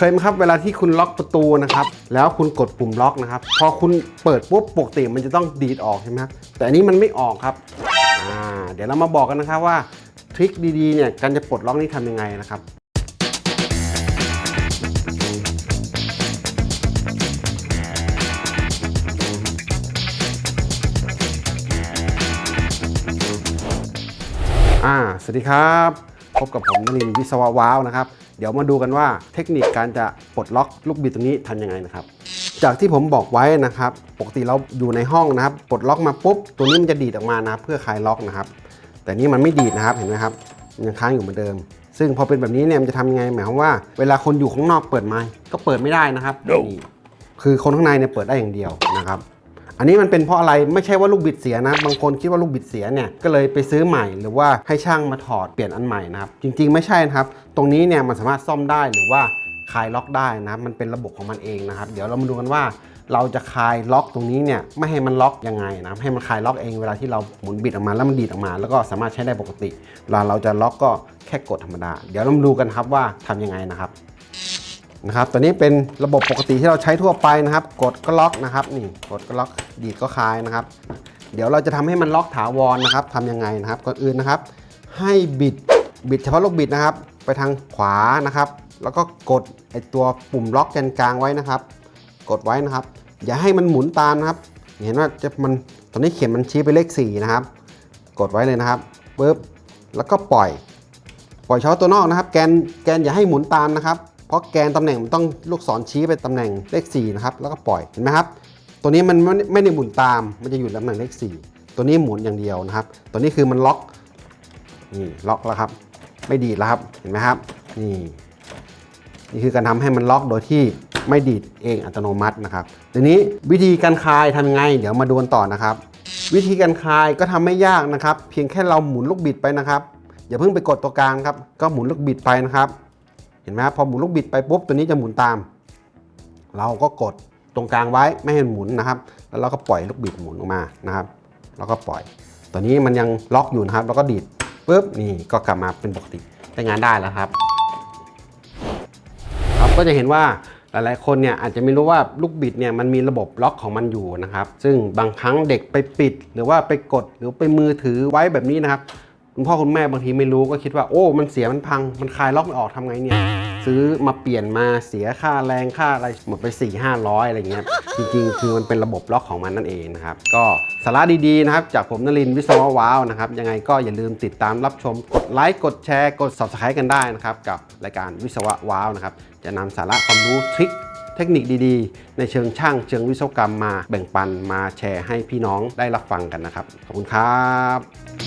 เคยไหมครับเวลาที่คุณล็อกประตูนะครับ แล้วคุณกดปุ่มล็อกนะครับ พอคุณเปิดปุ๊บปกติมันจะต้องดีดออกใช่ไหมครับแต่อันนี้มันไม่ออกครับอ่าเดี๋ยวเรามาบอกกันนะครับว่าทริคดีๆเนี่ยการจะปลดล็อกนี่ทำยังไงนะครับอ่าสวัสดีครับ พบกับผมนรินวิศวะว้าวนะครับ เดี๋ยวมาดูกันว่าเทคนิคการจะปลดล็อกลูกบิดตรงนี้ทำยังไงนะครับ จากที่ผมบอกไว้นะครับ ปกติเราอยู่ในห้องนะครับ ปลดล็อกมาปุ๊บ ตัวนี้มันจะดีดออกมานะครับ เพื่อคลายล็อกนะครับ แต่นี่มันไม่ดีดนะครับ เห็นไหมครับมันยังค้างอยู่เหมือนเดิม ซึ่งพอเป็นแบบนี้เนี่ยมันจะทำยังไง หมายความว่า เวลาคนอยู่ข้างนอกเปิดไม้ก็เปิดไม่ได้นะครับนี่คือคนข้างในเนี่ยเปิดได้อย่างเดียวนะครับ อันนี้มันเป็นเพราะอะไรไม่ใช่ว่าลูกบิดเสียนะ บางคนคิดว่าลูกบิดเสียเนี่ยก็เลยไปซื้อใหม่หรือว่าให้ช่างมาถอดเปลี่ยนอันใหม่นะครับจริง ๆ ไม่ใช่นะครับ ตรงนี้เนี่ยมันสามารถซ่อมได้หรือว่าคลายล็อกได้นะครับมันเป็นระบบของมันเองนะครับ เดี๋ยวเรามาดูกันว่าเราจะคลายล็อกตรงนี้เนี่ยไม่ให้มันล็อกยังไงนะให้มันคลายล็อกเองเวลาที่เราหมุนบิดออกมาแล้วมันดีดออกมา แล้วก็สามารถใช้ได้ปกติเวลาเราจะล็อกก็แค่กดธรรมดา เดี๋ยวเรามาดูกันครับว่าทำยังไงนะครับ นะครับตัวนี้เป็นระบบปกติที่เราใช้ทั่วไปนะครับ กดก็ล็อกนะครับนี่กดก็ล็อกดีดก็คลายนะครับ เดี๋ยวเราจะทำให้มันล็อกถาวรนะครับทำยังไงนะครับก่อนอื่นนะครับ ให้บิดบิดเฉพาะลูกบิดนะครับ ไปทางขวานะครับ แล้วก็กดไอตัวปุ่มล็อกแกนกลางไว้นะครับ กดไว้นะครับ อย่าให้มันหมุนตามนะครับเห็นว่าจะมันตอนนี้เข็มมันชี้ไปเลข4นะครับ กดไว้เลยนะครับปึ๊บแล้วก็ปล่อย ปล่อยเฉพาะตัวนอกนะครับ แกนแกนอย่าให้หมุนตามนะครับ เพราะแกนตำแหน่งมันต้องลูกศรชี้ไปตำแหน่งเลข4นะครับแล้วก็ปล่อยเห็นไหมครับ ตัวนี้มันไม่ไม่ได้หมุนตามมันจะอยู่ตำแหน่งเลข 4 ตัวนี้หมุนอย่างเดียวนะครับ ตัวนี้คือมันล็อกนี่ล็อกแล้วครับ ไม่ดีดแล้วครับเห็นไหมครับนี่นี่คือการทำให้มันล็อกโดยที่ไม่ดีดเองอัตโนมัตินะครับทีนี้วิธีการคลายทำยังไง เดี๋ยวมาดูกันต่อนะครับ วิธีการคลายก็ทำไม่ยากนะครับ เพียงแค่เราหมุนลูกบิดไปนะครับอย่าเพิ่งไปกดตัวกลางครับ ก็หมุนลูกบิดไปนะครับ ห็นไหมครับพอหมุนลูกบิดไปปุ๊บตัวนี้จะหมุนตาม เราก็กดตรงกลางไว้ไม่ให้มันหมุนนะครับ แล้วเราก็ปล่อยลูกบิดหมุนออกมานะครับ แล้วก็ปล่อย ตัวนี้มันยังล็อกอยู่นะครับ แล้วก็ดีดปุ๊บนี่ก็กลับมาเป็นปกติใช้งานได้แล้วครับครับก็จะเห็นว่าหลายๆคนเนี่ยอาจจะไม่รู้ว่าลูกบิดเนี่ยมันมีระบบล็อกของมันอยู่นะครับ ซึ่งบางครั้งเด็กไปปิด หรือว่าไปกดหรือไปมือถือไว้แบบนี้นะครับ คุณพ่อคุณแม่บางทีไม่รู้ก็คิดว่าโอ้ มันเสียมันพัง มันคลายล็อกไม่ออกทำไงเนี่ย ซื้อมาเปลี่ยนมาเสียค่าแรงค่าอะไรหมดไป 4 5 0 0 อะไรเงี้ยจริงๆ คือมันเป็นระบบล็อกของมันนั่นเองนะครับ ก็สาระดีๆนะครับ จากผมนรินวิศวะว้าวนะครับ ยังไงก็อย่าลืมติดตามรับชม กดไลค์กดแชร์กด subscribe กันได้นะครับ กับรายการวิศวะว้าวนะครับจะนำสาระความรู้ทริคเทคนิคดีๆ ในเชิงช่างเชิงวิศวกรรมมาแบ่งปันมาแชร์ให้พี่น้องได้รับฟังกันนะครับขอบคุณครับ